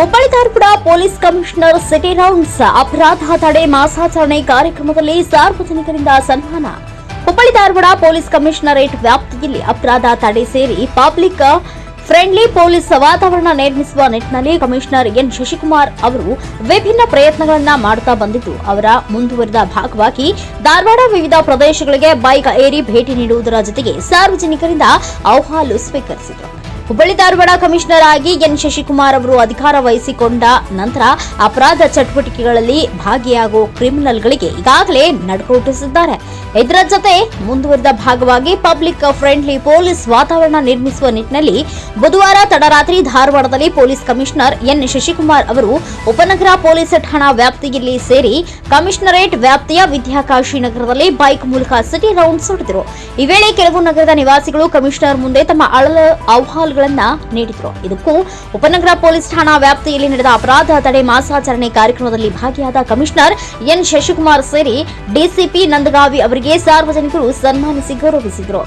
Hubballi Dharwad police commissioner city rounds ಅಪರಾಧ ತಡೆ ಮಾಸಾಚರಣೆ ಕಾರ್ಯಕ್ರಮದಲ್ಲಿ ಸಾರ್ವಜನಿಕರಿಂದ ಸನ್ಮಾನ ಹುಬ್ಬಳ್ಳಿ ಧಾರವಾಡ ಪೊಲೀಸ್ ಕಮಿಷನರೇಟ್ ವ್ಯಾಪ್ತಿಯಲ್ಲಿ ಅಪರಾಧ ತಡೆ ಸೇರಿ ಪಬ್ಲಿಕ್ ಫ್ರೆಂಡ್ಲಿ ಪೊಲೀಸ್ ವಾತಾವರಣ ನಿರ್ಮಿಸುವ ನಿಟ್ಟಿನಲ್ಲಿ ಕಮಿಷನರ್ ಎನ್ ಶಶಿಕುಮಾರ್ ಅವರು ವಿಭಿನ್ನ ಪ್ರಯತ್ನಗಳನ್ನು ಮಾಡುತ್ತಾ ಬಂದಿದ್ದು ಅವರ ಮುಂದುವರಿದ ಭಾಗವಾಗಿ ಧಾರವಾಡ ವಿವಿಧ ಪ್ರದೇಶಗಳಿಗೆ ಬೈಕ್ ಏರಿ ಭೇಟಿ ನೀಡುವುದರ ಜೊತೆಗೆ ಸಾರ್ವಜನಿಕರಿಂದ ಅಹವಾಲು ಸ್ವೀಕರಿಸಿದರು ಹುಬ್ಬಳ್ಳಿ ಧಾರವಾಡ ಕಮಿಷನರ್ ಆಗಿ ಎನ್ ಶಶಿಕುಮಾರ್ ಅವರು ಅಧಿಕಾರ ವಹಿಸಿಕೊಂಡ ನಂತರ ಅಪರಾಧ ಚಟುವಟಿಕೆಗಳಲ್ಲಿ ಭಾಗಿಯಾಗುವ ಕ್ರಿಮಿನಲ್ಗಳಿಗೆ ಈಗಾಗಲೇ ನಡುಕೂಟಿಸಿದ್ದಾರೆ ಇದರ ಜೊತೆ ಮುಂದುವರಿದ ಭಾಗವಾಗಿ ಪಬ್ಲಿಕ್ ಫ್ರೆಂಡ್ಲಿ ಪೊಲೀಸ್ ವಾತಾವರಣ ನಿರ್ಮಿಸುವ ನಿಟ್ಟಿನಲ್ಲಿ ಬುಧವಾರ ತಡರಾತ್ರಿ ಧಾರವಾಡದಲ್ಲಿ ಪೊಲೀಸ್ ಕಮಿಷನರ್ ಎನ್ ಶಶಿಕುಮಾರ್ ಅವರು ಉಪನಗರ ಪೊಲೀಸ್ ಠಾಣಾ ವ್ಯಾಪ್ತಿಯಲ್ಲಿ ಸೇರಿ ಕಮಿಷನರೇಟ್ ವ್ಯಾಪ್ತಿಯ ವಿದ್ಯಾಕಾಶಿ ನಗರದಲ್ಲಿ ಬೈಕ್ ಮೂಲಕ ಸಿಟಿ ರೌಂಡ್ ಸುಡಿದರು ಈ ವೇಳೆ ಕೆಲವು ನಗರದ ನಿವಾಸಿಗಳು ಕಮಿಷನರ್ ಮುಂದೆ ತಮ್ಮ ಅಳಲ ಅಹವಾಲುಗಳನ್ನ ನೀಡಿದರು. ಇದಕ್ಕೂ ಉಪನಗರ ಪೊಲೀಸ್ ಠಾಣಾ ವ್ಯಾಪ್ತಿಯಲ್ಲಿ ನಡೆದ ಅಪರಾಧ ತಡೆ ಮಾಸಾಚರಣೆ ಕಾರ್ಯಕ್ರಮದಲ್ಲಿ ಭಾಗಿಯಾದ ಕಮಿಷನರ್ ಎನ್ ಶಶಿಕುಮಾರ್ ಸೇರಿ ಡಿಸಿಪಿ ನಂದಗಾವಿ ಅವರಿಗೆ ಸಾರ್ವಜನಿಕರು ಸನ್ಮಾನಿಸಿ ಗೌರವಿಸಿದರು.